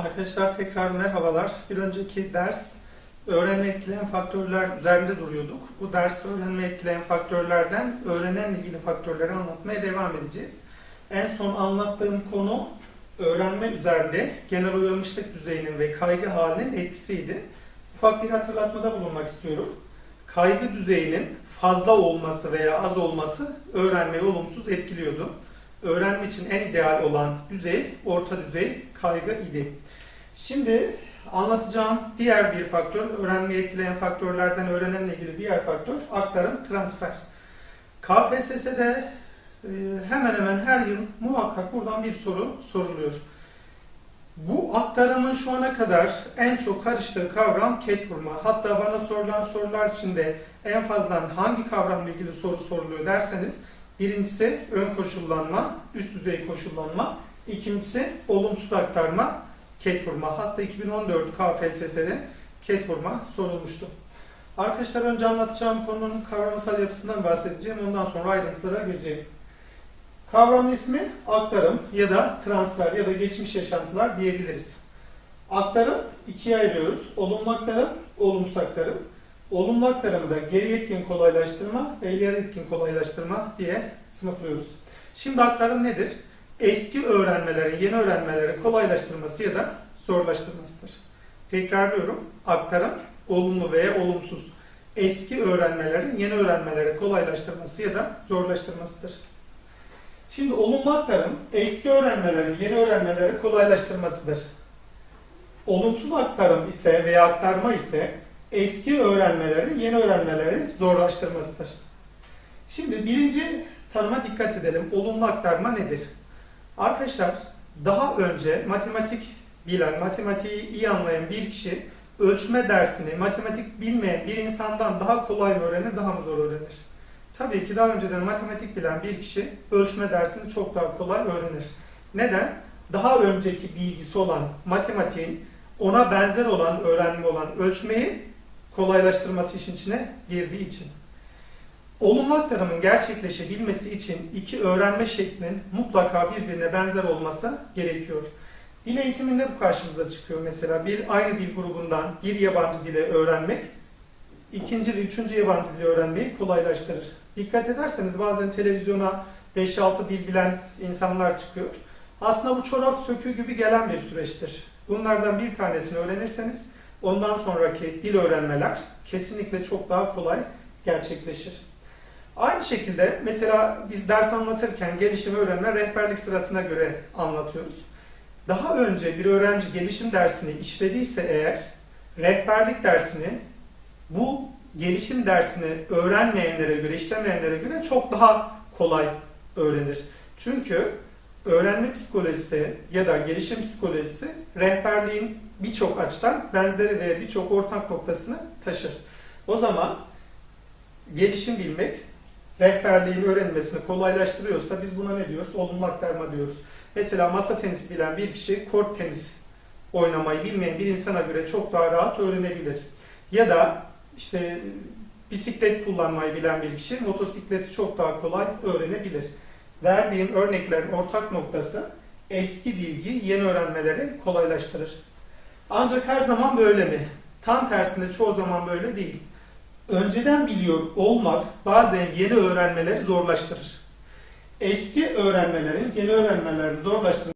Arkadaşlar tekrar merhabalar. Bir önceki ders öğrenme etkileyen faktörler üzerinde duruyorduk. Bu ders öğrenme etkileyen faktörlerden öğrenenle ilgili faktörleri anlatmaya devam edeceğiz. En son anlattığım konu öğrenme üzerinde genel uyarmışlık düzeyinin ve kaygı halinin etkisiydi. Ufak bir hatırlatmada bulunmak istiyorum. Kaygı düzeyinin fazla olması veya az olması öğrenmeyi olumsuz etkiliyordu. Öğrenme için en ideal olan düzey, orta düzey kaygı idi. Şimdi anlatacağım diğer bir faktör, öğrenmeyi etkileyen faktörlerden öğrenenle ilgili diğer faktör aktarım, transfer. KPSS'de e, hemen hemen her yıl muhakkak buradan bir soru soruluyor. Bu aktarımın şu ana kadar en çok karıştığı kavram ket vurma. Hatta bana sorulan sorular içinde en fazla hangi kavramla ilgili soru soruluyor derseniz birincisi ön koşullanma, üst düzey koşullanma, ikincisi olumsuz aktarma, ket vurma. Hatta 2014 KPSS'de ket vurma sorulmuştu. Arkadaşlar önce anlatacağım konunun kavramsal yapısından bahsedeceğim. Ondan sonra ayrıntılara gireceğim. Kavram ismi aktarım ya da transfer ya da geçmiş yaşantılar diyebiliriz. Aktarım ikiye ayırıyoruz. Olumlu aktarım, olumsuz aktarım. Olumlu aktarımı da geri etkin kolaylaştırma ve ileri etkin kolaylaştırma diye sınıflıyoruz. Şimdi aktarım nedir? Eski öğrenmelerin yeni öğrenmeleri kolaylaştırması ya da zorlaştırmasıdır. Tekrarlıyorum. Aktarım olumlu veya olumsuz. Eski öğrenmelerin yeni öğrenmeleri kolaylaştırması ya da zorlaştırmasıdır. Şimdi olumlu aktarım eski öğrenmelerin yeni öğrenmeleri kolaylaştırmasıdır. Olumsuz aktarım ise veya aktarma ise eski öğrenmelerin yeni öğrenmeleri zorlaştırmasıdır. Şimdi birinci tanıma dikkat edelim. Olumlu aktarma nedir? Arkadaşlar daha önce matematik bilen, matematiği iyi anlayan bir kişi ölçme dersini matematik bilmeyen bir insandan daha kolay öğrenir, daha mı zor öğrenir? Tabii ki daha önceden matematik bilen bir kişi ölçme dersini çok daha kolay öğrenir. Neden? Daha önceki bilgisi olan matematiğin ona benzer olan, öğrenme olan ölçmeyi kolaylaştırması işin içine girdiği için. Olumlu aktarımın gerçekleşebilmesi için iki öğrenme şeklinin mutlaka birbirine benzer olması gerekiyor. Dil eğitiminde bu karşımıza çıkıyor mesela. Bir aynı dil grubundan bir yabancı dile öğrenmek, ikinci ve üçüncü yabancı dili öğrenmeyi kolaylaştırır. Dikkat ederseniz bazen televizyona 5-6 dil bilen insanlar çıkıyor. Aslında bu çorak söküğü gibi gelen bir süreçtir. Bunlardan bir tanesini öğrenirseniz ondan sonraki dil öğrenmeler kesinlikle çok daha kolay gerçekleşir. Aynı şekilde mesela biz ders anlatırken gelişim öğrenme rehberlik sırasına göre anlatıyoruz. Daha önce bir öğrenci gelişim dersini işlediyse eğer rehberlik dersini bu gelişim dersini öğrenmeyenlere göre, işlemeyenlere göre çok daha kolay öğrenir. Çünkü öğrenme psikolojisi ya da gelişim psikolojisi rehberliğin birçok açıdan benzeri ve birçok ortak noktasını taşır. O zaman gelişim bilmek rehberliğin öğrenmesini kolaylaştırıyorsa biz buna ne diyoruz? Olumlu aktarma diyoruz. Mesela masa tenisi bilen bir kişi kort tenis oynamayı bilmeyen bir insana göre çok daha rahat öğrenebilir. Ya da işte bisiklet kullanmayı bilen bir kişi motosikleti çok daha kolay öğrenebilir. Verdiğim örneklerin ortak noktası eski bilgi yeni öğrenmeleri kolaylaştırır. Ancak her zaman böyle mi? Tam tersinde çoğu zaman böyle değil. Önceden biliyor olmak bazen yeni öğrenmeleri zorlaştırır. Eski öğrenmelerin yeni öğrenmeleri zorlaştırır.